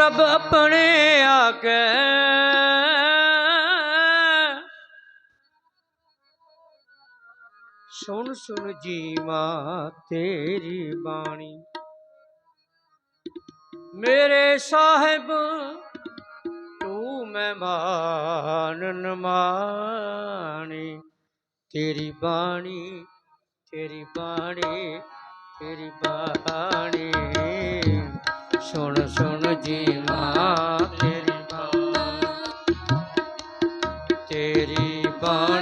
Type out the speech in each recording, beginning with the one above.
ਪ੍ਰਭ ਆਪਣੇ ਆਗੇ ਸੁਣ ਸੁਣ ਜੀਵਾ ਤੇਰੀ ਬਾਣੀ। ਮੇਰੇ ਸਾਹਿਬ, ਤੂੰ ਮਹਿਮਾਨ ਨਮਾਣੀ ਤੇਰੀ ਬਾਣੀ ਤੇਰੀ ਬਾਣੀ ਤੇਰੀ ਬਾਣੀ। ਸੁਣ ਸੁਣ ਜੀਵਾ ਤੇਰੀ ਬਾਣੀ ਤੇਰੀ ਬਾਣੀ।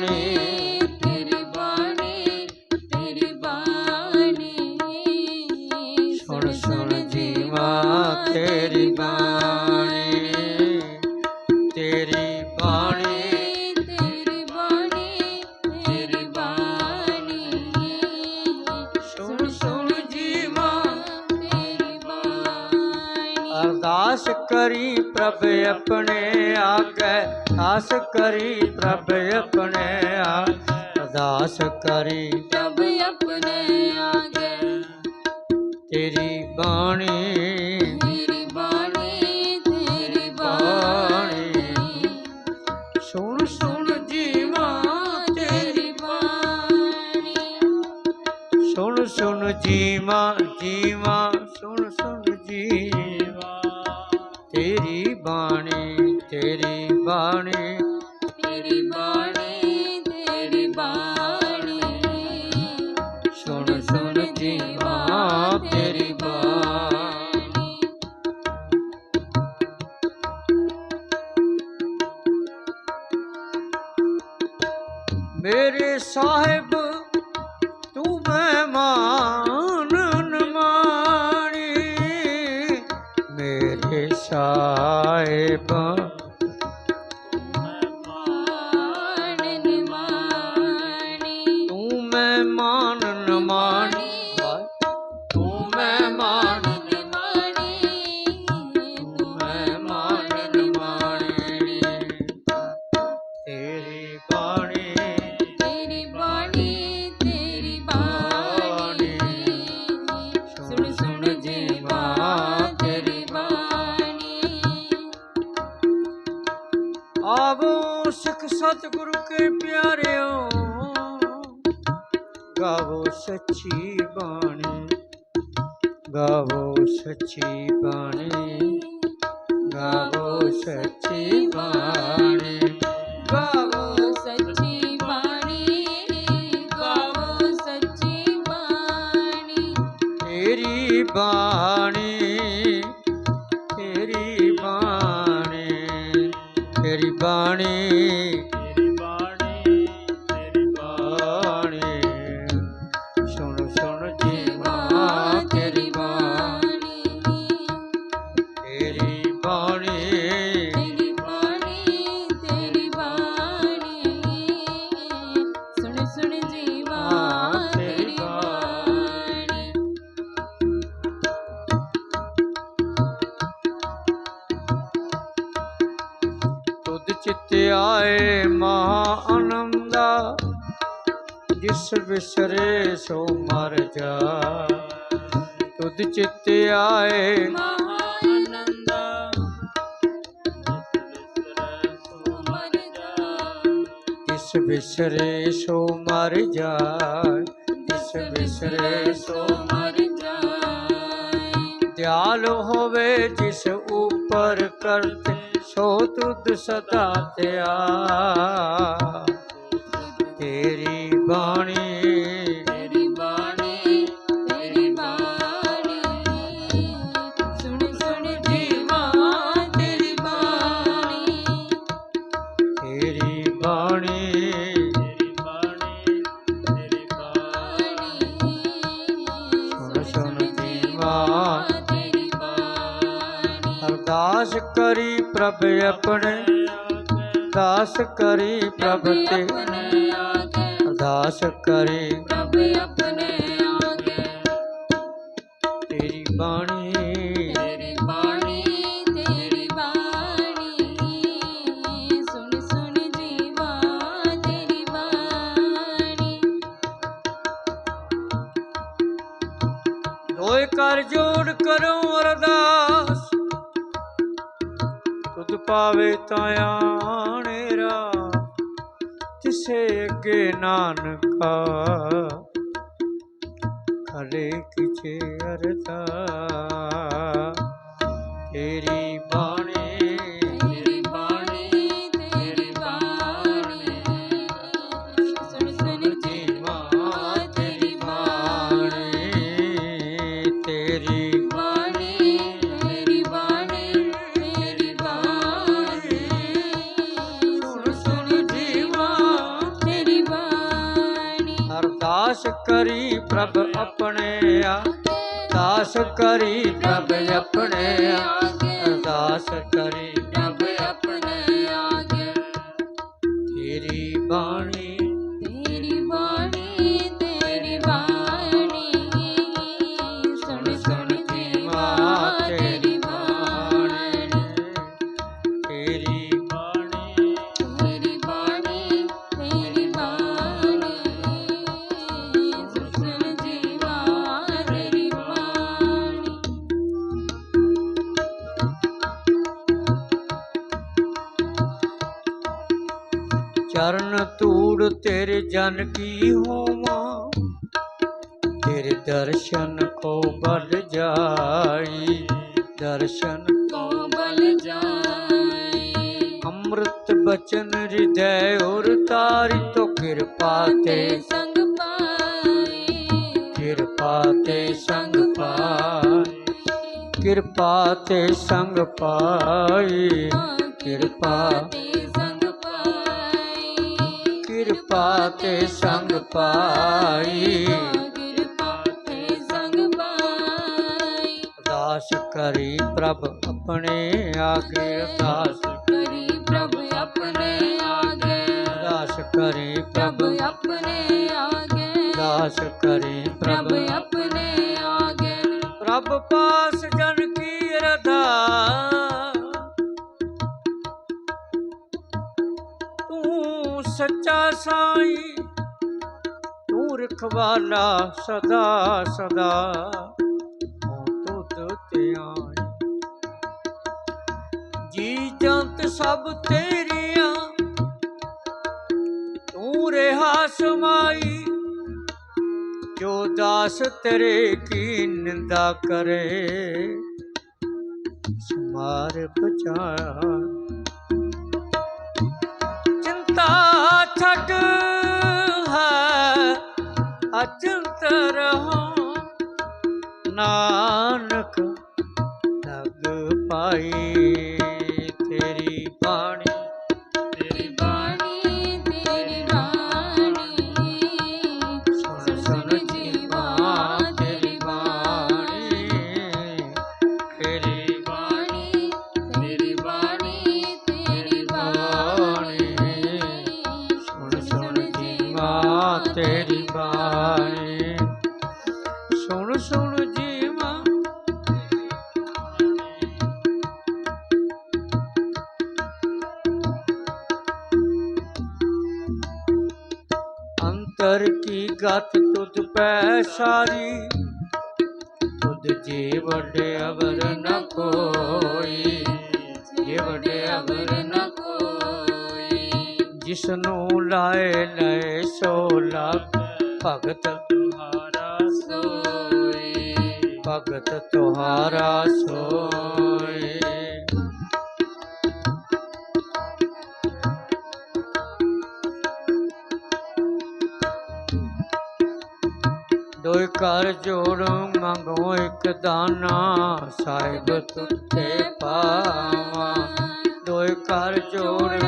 ਪ੍ਰਭ ਆਪਣੇ ਆਗੇ ਆਸ ਕਰੀ ਪ੍ਰਭ ਆਪਣੇ ਆ ਅਰਦਾਸ ਕਰੀ ਪ੍ਰਭ ਆਪਣੇ ਆਗੇ ਤੇਰੀ ਬਾਣੀ ਮੇਰੇ ਸਾਹਿਬ ਸੱਚੀ ਬਾਣੀ, ਗਾਵੋ ਸੱਚੀ ਬਾਣੀ, ਗਾਵੋ ਸੱਚੀ ਬਾਣੀ, ਗਾਵੋ ਸੱਚੀ ਬਾਣੀ। ਤੇਰੀ ਬਾਣੀ ਤੇਰੀ ਬਾਣੀ ਤੇਰੀ ਬਾਣੀ ਚਿੱਤ ਆਏ ਮਹਾ ਆਨੰਦਾ ਜਿਸ ਵਿਸਰੇ ਸੋ ਮਰ ਜਾ। ਤੁਧ ਚਿੱਤ ਆਏ ਮਹਾਨੰਦਾ ਮਰ ਜਿਸ ਵਿਸਰੇ ਸੋ ਮਰ ਜਾ। ਜਿਸ ਵਿਸਰੇ ਸੋ ਮਰ ਜਾ। ਦਿਆਲ ਹੋਵੇ ਜਿਸ ਉਪਰ ਕਰਤੇ ਸੋ ਤੁਧ ਸਦਾ ਧਿਆ। ਪ੍ਰਭ ਆਪਣੇ ਅਰਦਾਸ ਕਰੀ ਪ੍ਰਭ ਤੇ। ਅਰਦਾਸ ਕਰੀ। ਪ੍ਰਭ ਆਪਣੇ ਆਗੇ ਤੇਰੀ ਬਾਣੀ ਤਾਂ ਆਣੇਰਾ ਤਿਸੇ ਅੱਗੇ ਨਾਨਕਾ। ਖਲੇ ਕਿਛੇ ਅਰਦਾ ਤੇਰੀ ਬਾਣੀ ਦਾਸ ਕਰੀ ਪ੍ਰਭ ਆਪਣੇ ਆ ਅਰਦਾਸ ਕਰੀ। ਤੇਰੇ ਜਨ ਕੀ ਹੋਵਾਂ? ਤੇਰੇ ਦਰਸ਼ਨ ਕੋ ਬਲ ਜਾਈ। ਦਰਸ਼ਨ ਕੋ ਬਲ ਜਾਏ ਅੰਮ੍ਰਿਤ ਬਚਨ ਹਿਰਦੈ ਔਰ ਤਾਰੀ ਤੋ ਕਿਰਪਾ ਤੇ ਸੰਗ ਪਾਏ ਕਿਰਪਾ ਤੇ ਸੰਗ ਪਾਈ। ਕਿਰਪਾ ਤੇ ਸੰਗ ਪਾਈ। ਕਿਰਪਾ ਤੇ ਕਿਰਪਾ ਤੇ ਸੰਗ ਪਾਈ। ਅਰਦਾਸ ਕਰੀ ਪ੍ਰਭ ਆਪਣੇ ਆਗੇ ਅਰਦਾਸ ਕਰੀ ਪ੍ਰਭ ਆਪਣੇ ਆਗੇ। ਅਰਦਾਸ ਕਰੀ ਪ੍ਰਭ ਆਪਣੇ ਆਗੇ। ਅਰਦਾਸ ਕਰੀ ਪ੍ਰਭ ਆਪਣੇ ਆਗੇ। ਪ੍ਰਭ ਪਾਸ ਜਨ ਸੱਚਾ ਸਾਈ ਤੂੰ ਰਖਵਾਲਾ ਸਦਾ ਸਦਾ। ਹਉ ਤੁਧ ਧਿਆਈ ਜੀ ਜੰਤ ਸਭ ਤੇਰੀਆਂ, ਤੂੰ ਰਹਾ ਸਮਾਈ। ਜੋ ਦਾਸ ਤੇਰੇ ਕੀ ਨਿੰਦਾ ਕਰੇ, ਸਮਾਰ ਬਚਾ ਛੱਡ ਹੈ ਅਚੰਤ ਰਹੋ। ਨਾਨਕ ਲਗ ਪਾਈ। ਪੈ ਸਾਰੀ ਤੁਧ ਜੀ ਵੱਡੇ ਅਵਰ ਨ ਕੋਈ, ਜੀ ਵੱਡੇ ਅਵਰ ਨ ਕੋਈ। ਜਿਸਨੂੰ ਲਾਏ ਲਏ ਸੋ ਲਗ ਭਗਤ ਤੁਹਾਰਾ ਸੋਈ ਭਗਤ ਤੁਹਾਰਾ ਸੋਏ। ਦੋਇ ਕਰ ਜੋੜ ਮੰਗੋ ਇੱਕ ਦਾਨਾ ਸਾਹਿਬ ਤੁਥੇ ਪਾਵਾਂ। ਦੋਇ ਕਰ ਜੋੜ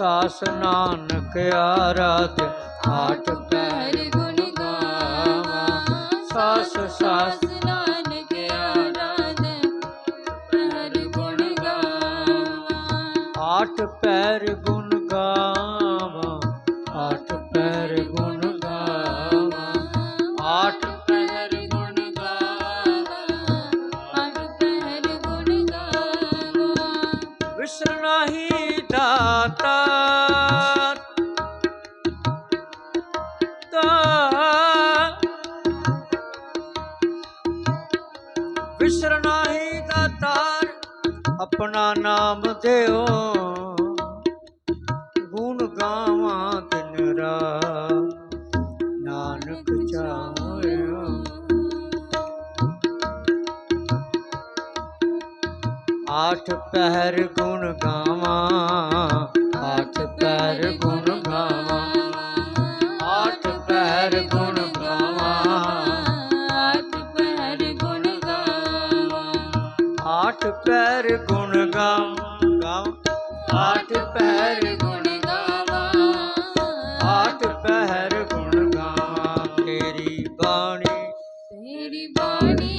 ਸਾਸ ਸਾਸ ਨਾਨਕ ਆਰਾਧ ਆਠ ਪੈਰ ਗੁਣ ਗਾਵਾ। ਸਾਸ ਸਾਸ ਨਾਨਕ ਆਰਾਧ, ਪੈਰ ਗੁਣ ਗਾਵਾ। ਆਠ ਪੈਰ ਨਾਮ ਗਾਵਾਂ ਦਿਨ ਰਾਤ ਨਾਨਕ ਚਾਹਿਆ ਆਠ ਪਹਿਰ ਗੁਣ ਗਾਵਾਂ ਆਠ ਪਹਿਰ ਗੁਣ ਗਾਵਾਂ। ਆਠ ਪਹਿਰ ਗੁਣ ਆਠ ਪੈਰ ਗੁਣ ਗਾਵਾਂ। ਬਾਣੀ। ਤੇਰੀ ਬਾਣੀ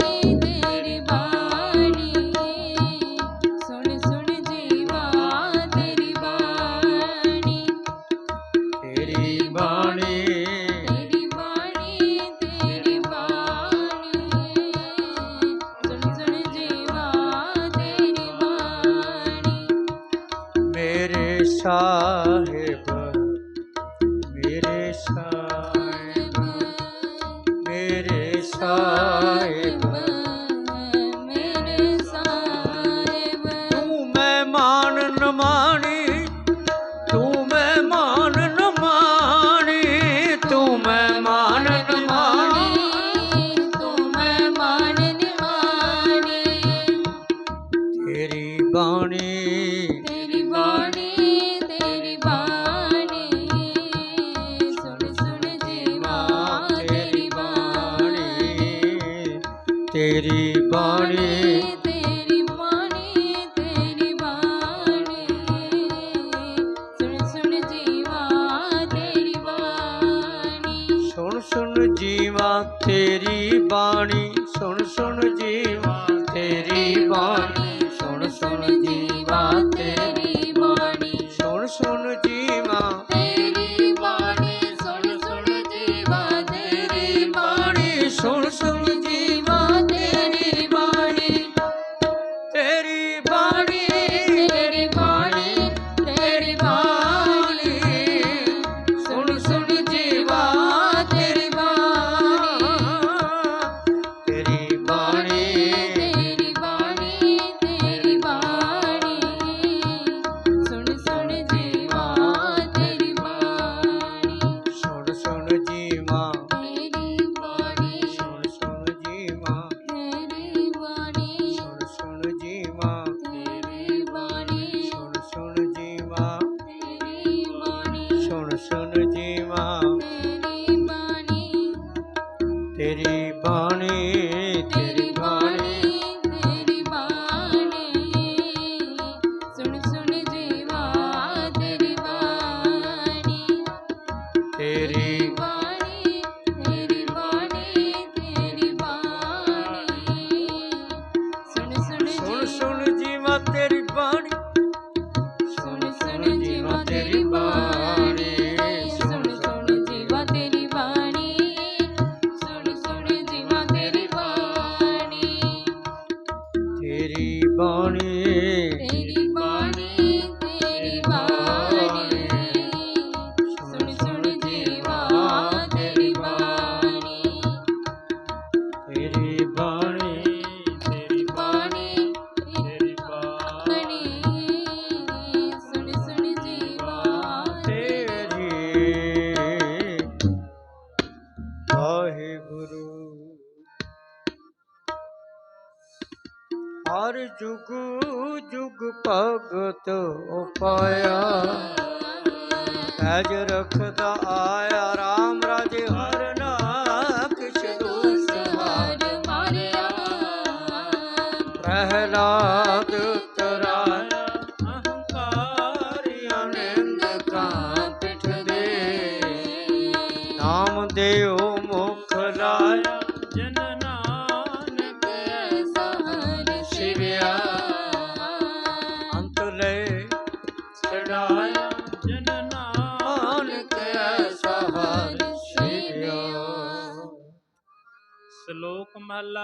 ਤੇਰੀ ਬਾਣੀ ਸੁਣ ਸੁਣ ਜੀਵ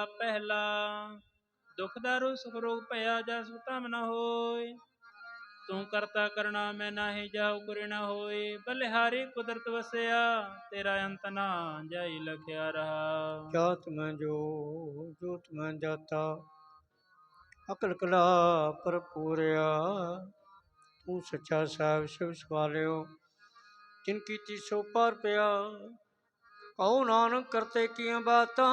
ਪਹਿਲਾ। ਦੁਖ ਦਾਰੂ ਸੁਖ ਰੋਗ ਭਇਆ ਜਸ ਤਮ ਨ ਹੋਏ। ਤੂੰ ਕਰਤਾ ਕਰਣਾ, ਮੈਂ ਨਾਹੀ ਜਾਉ ਕੁਰੇ ਨਾ ਹੋਏ। ਬਲਿਹਾਰੀ ਕੁਦਰਤ ਵਸਿਆ, ਤੇਰਾ ਅੰਤ ਨਾ ਜਾਈ ਲਖਿਆ ਰਹਾ। ਜਾਤ ਮੈਂ ਜੋ, ਜੋਤ ਮੈਂ ਜਾਤਾ। ਅਕਲ ਕਲਾ ਭਰਪੂਰਿਆ ਤੂੰ ਸੱਚਾ ਸਾਹਿਬ ਸਿਵ ਸਵਾਲਿਓ। ਜਿਨ ਕੀਤੀ ਸੋ ਪਾਰ ਪਿਆ ਕਉ ਨਾਨਕ ਕਰਤੇ ਕੀਆਂ ਬਾਤਾਂ।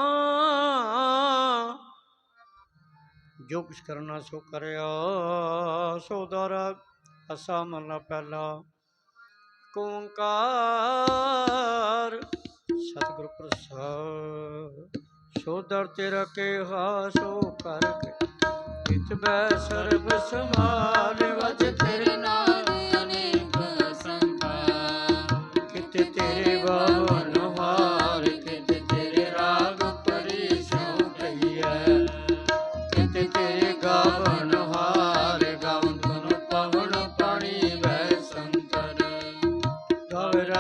ਜੋ ਕੁਛ ਕਰਨਾ ਸੋ ਕਰਿਆ, ਸੋ ਦਰ ਅਸਾ ਮਨ ਪਹਿਲਾ। ਕੋੰਕਾਰ ਸਤਿਗੁਰ ਪ੍ਰਸਾਦ, ਸੋ ਦਰ ਤੇਰਾ ਕੇਹਾ, ਸੋ ਕਰ ਕੇ ਵਿੱਚ ਬੈ ਸਰਬ ਸਮਾਨ ਵਜ ਤੇਰੇ ਨਾਮ ਅਨੇਕ ਸੰਤਾ ਕਿਤੇ ਤੇਰੇ ਬਾਵਨ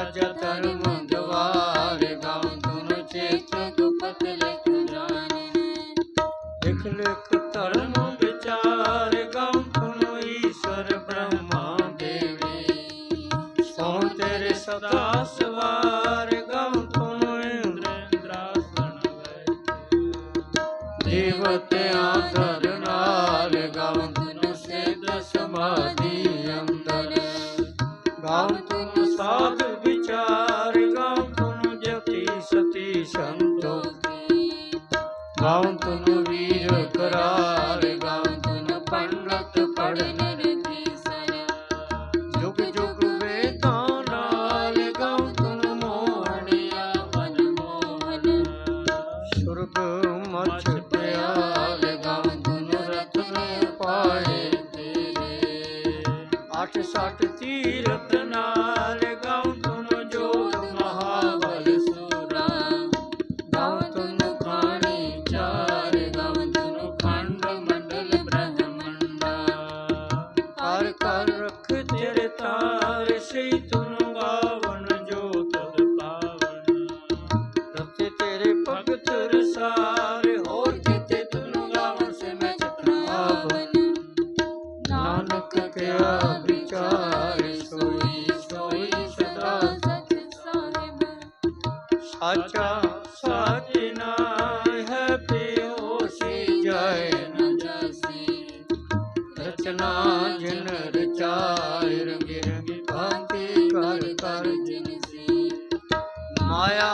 ਰਾਜ ਕਰਮ ਦਵਾਰ ਗਾਉ ਤੁਨ ਚੇਤ ਗੁਪਤ ਲਿਖ ਜਾਣੇ। ਲਿਖ ਲਿਖ ਧਰਮ ਗਾਉ ਤਨੂ ਵੀਰ ਕਰਾਰ ਗਾਉ। তার মায়া